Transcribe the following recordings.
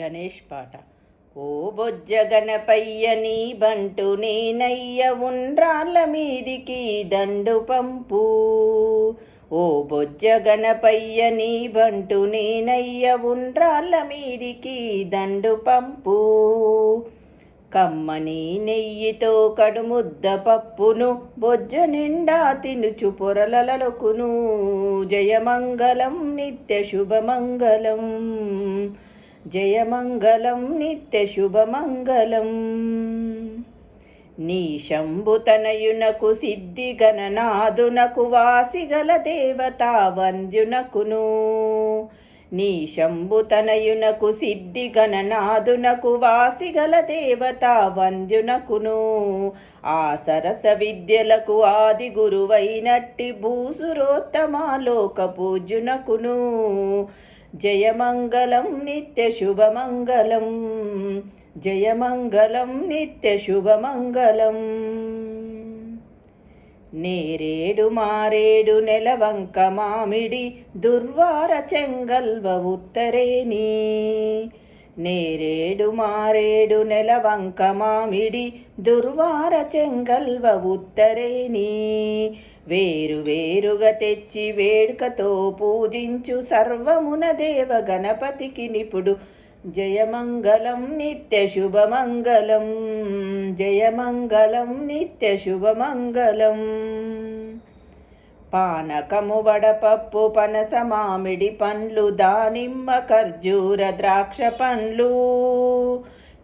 గణేష్ పాట. ఓ బొజ్జ గణపయ్య నీ బంటు నేనయ్య ఉండ్రాళ్ళ మీదికి దండు పంపు. ఓ బొజ్జ గణపయ్య నీ బంటు నేనయ్య ఉండ్రాళ్ళ మీదికి దండు పంపు. కమ్మని నెయ్యితో కడుముద్ద పప్పును బొజ్జ నిండా తినుచు పొరలలకును జయమంగళం నిత్య శుభమంగళం. జయమంగళం నిత్యశుభమంగళం నీ శంభుతనయునకు సిద్ధి గణనాదునకు వాసిగల దేవతా వంద్యునకును. నీ శంభుతనయునకు సిద్ధి గణనాదునకు వాసిగల దేవతా వంద్యునకును. ఆ సరస విద్యలకు ఆది గురువైనట్టి భూసురోత్తమాలోక పూజ్యునకును. జయమంగళం నిత్యశుభమంగళం జయమంగళం నిత్యశుభమంగళం నేరేడు మారేడు నెలవంక మామిడి దుర్వార చెంగల్వ ఉత్తరేని నేరేడు మారేడు నెలవంక మామిడి దుర్వార చెంగల్వ ఉత్తరేని వేరు వేరుగా తెచ్చి వేడుకతో పూజించు సర్వమున దేవ గణపతికి నిపుడు. జయమంగళం నిత్య శుభమంగళం జయమంగళం నిత్య శుభమంగళం. పానకము వడపప్పు పనస మామిడి పండ్లు దానిమ్మ ఖర్జూర ద్రాక్ష పండ్లు.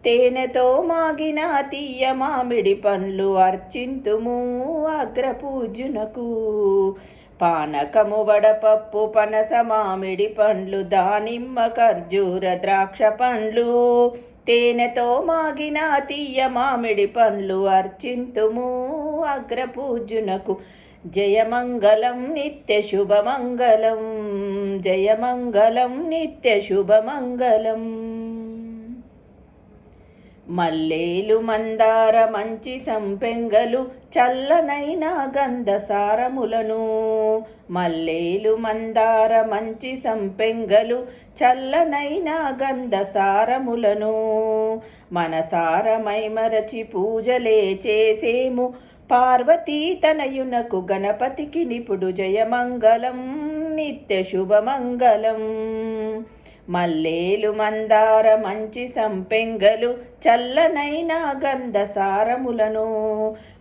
తేనెతో మాగిన తీయ మామిడి పండ్లు అర్చింతుము అగ్రపూజునకు. పానకము వడపప్పు పనస మామిడి పండ్లు దానిమ్మ ఖర్జూర ద్రాక్ష పండ్లు. తేనెతో మాగిన తీయ మామిడి పండ్లు అర్చింతుము అగ్రపూజునకు. జయమంగళం నిత్య శుభమంగళం. జయమంగళం నిత్య శుభమంగళం. మల్లేలు మందార మంచి సంపెంగలు చల్లనైన గంధసారములను. మల్లేలు మందార మంచి సంపెంగలు చల్లనైన గంధసారములను. మనసారమై మరచి పూజలే చేసేము పార్వతీ తనయునకు గణపతికి నిపుడు జయమంగళం నిత్య శుభమంగళం. మల్లేలు మందార మంచి సంపెంగలు చల్లనైన గంధసారములను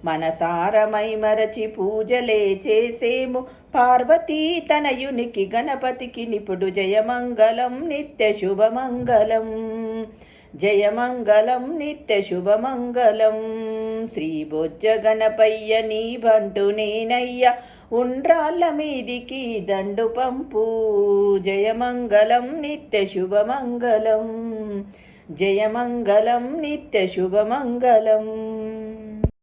మనసారమై మరచి పూజలే చేసేము. పార్వతీ తనయునికి గణపతికి నిపుడు జయమంగళం నిత్య శుభమంగళం. జయమంగళం నిత్యశుభమంగళం శ్రీ బొజ్జ నీ బంటు నేనయ్య ఉండ్రాళ్ళ మీదికి దండు పంపు. జయమంగళం నిత్యశుభమంగళం జయమంగళం నిత్యశుభమంగళం